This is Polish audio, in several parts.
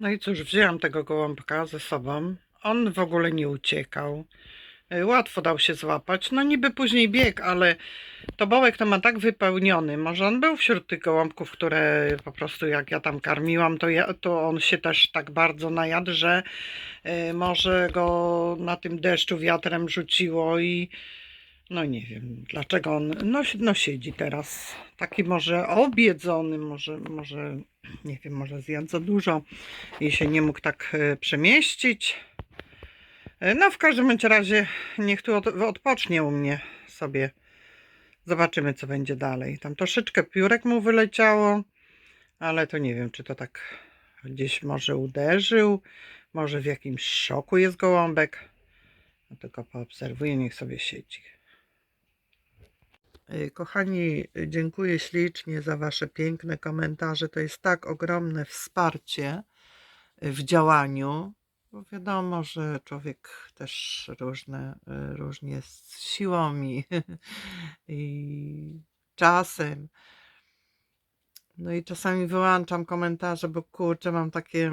No i cóż, wzięłam tego gołąbka ze sobą. On w ogóle nie uciekał. Y, Łatwo dał się złapać. No niby później biegł, ale to bołek to ma tak wypełniony. Może on był wśród tych gołąbków, które po prostu jak ja tam karmiłam, to, ja, to on się też tak bardzo najadł, że y, może go na tym deszczu wiatrem rzuciło i no nie wiem dlaczego on no, no siedzi teraz. Taki może obiedzony, może, może nie wiem, może zjadł za dużo i się nie mógł tak e, przemieścić. E, No w każdym razie niech tu od, odpocznie u mnie sobie. Zobaczymy co będzie dalej. Tam troszeczkę piórek mu wyleciało, ale to nie wiem czy to tak gdzieś może uderzył, może w jakimś szoku jest gołąbek. No tylko poobserwuję, niech sobie siedzi. E, Kochani, dziękuję ślicznie za Wasze piękne komentarze. To jest tak ogromne wsparcie w działaniu. Bo wiadomo, że człowiek też różne, różnie jest z siłą i, i czasem. No i czasami wyłączam komentarze, bo kurczę, mam takie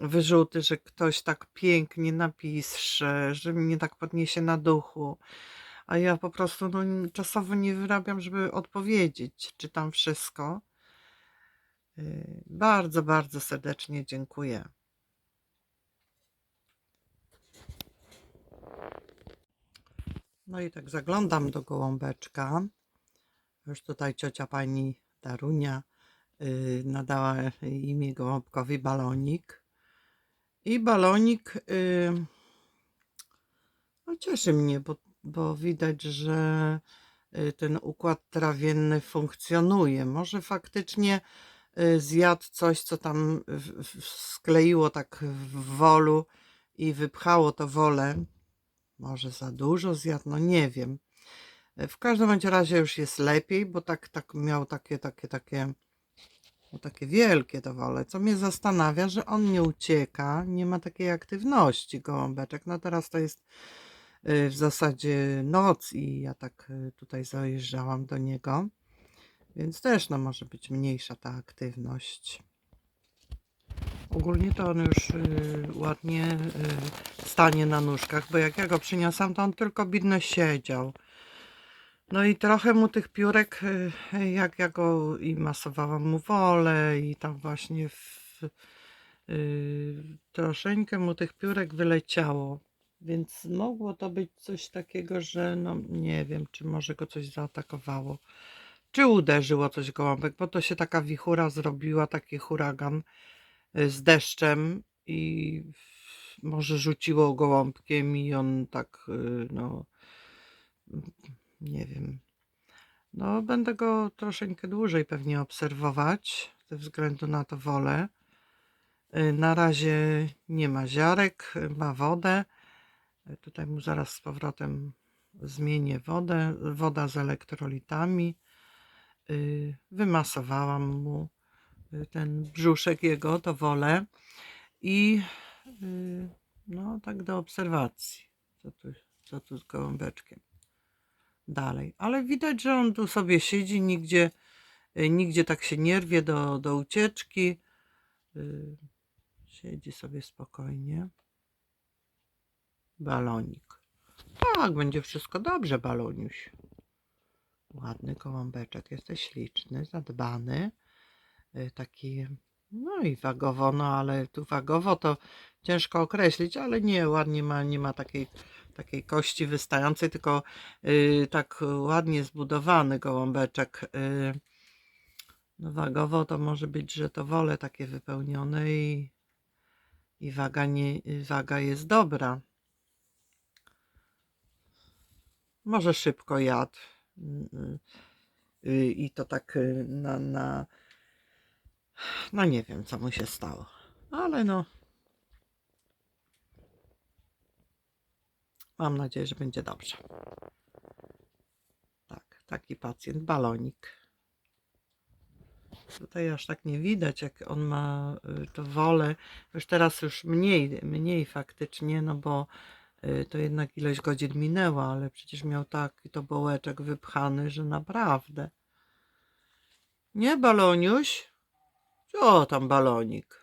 wyrzuty, że ktoś tak pięknie napisze, że mnie tak podniesie na duchu a ja po prostu no, czasowo nie wyrabiam, żeby odpowiedzieć. Czytam wszystko. Yy, Bardzo, bardzo serdecznie dziękuję. No i tak zaglądam do gołąbeczka. Już tutaj ciocia pani Darunia yy, nadała imię gołąbkowi balonik. I balonik yy, no cieszy mnie, bo, bo widać, że y, ten układ trawienny funkcjonuje. Może faktycznie y, zjadł coś, co tam skleiło tak w wolu i wypchało to wolę. Może za dużo zjadł, no nie wiem. W każdym razie już jest lepiej, bo tak, tak miał takie, takie, takie, no takie wielkie to wole, co mnie zastanawia, że on nie ucieka, nie ma takiej aktywności gołąbeczek. No teraz to jest w zasadzie noc i ja tak y, tutaj zajeżdżałam do niego, więc też no może być mniejsza ta aktywność. Ogólnie to on już y, ładnie y, stanie na nóżkach, bo jak ja go przyniosłam, to on tylko bidno siedział. No i trochę mu tych piórek, y, jak ja go i masowałam mu wolę i tam właśnie w, y, troszeczkę mu tych piórek wyleciało. Więc mogło to być coś takiego, że no nie wiem, czy może go coś zaatakowało. Czy uderzyło coś gołąbek, bo to się taka wichura zrobiła, taki huragan y, z deszczem i może rzuciło gołąbkiem i on tak, y, no nie wiem. No, będę go troszeczkę dłużej pewnie obserwować, ze względu na to wolę. Y, Na razie nie ma ziarek, ma wodę. Tutaj mu zaraz z powrotem zmienię wodę. Woda z elektrolitami. Y, Wymasowałam mu y, ten brzuszek jego, to wolę. I y, no, tak do obserwacji, co tu, co tu z gołąbeczkiem dalej. Ale widać, że on tu sobie siedzi, nigdzie, nigdzie tak się nie rwie do, do ucieczki. Siedzi sobie spokojnie. Balonik. Tak, będzie wszystko dobrze, baloniuś. Ładny gołąbeczek, jesteś śliczny, zadbany. Y, Taki, no i wagowo, no ale tu wagowo to ciężko określić, ale nie, ładnie ma, nie ma takiej, takiej kości wystającej, tylko y, tak ładnie zbudowany gołąbeczek. Y, no wagowo to może być, że to wole takie wypełnione i, i waga, nie, waga jest dobra. Może szybko jadł. Y, y, I to tak y, na, na. No nie wiem, co mu się stało. Ale no. Mam nadzieję, że będzie dobrze. Tak, taki pacjent, balonik. Tutaj aż tak nie widać, jak on ma y, to wolę. Już teraz już mniej, mniej faktycznie, no bo y, to jednak ileś godzin minęła, ale przecież miał taki to bołeczek wypchany, że naprawdę. Nie, baloniuś? Co tam balonik?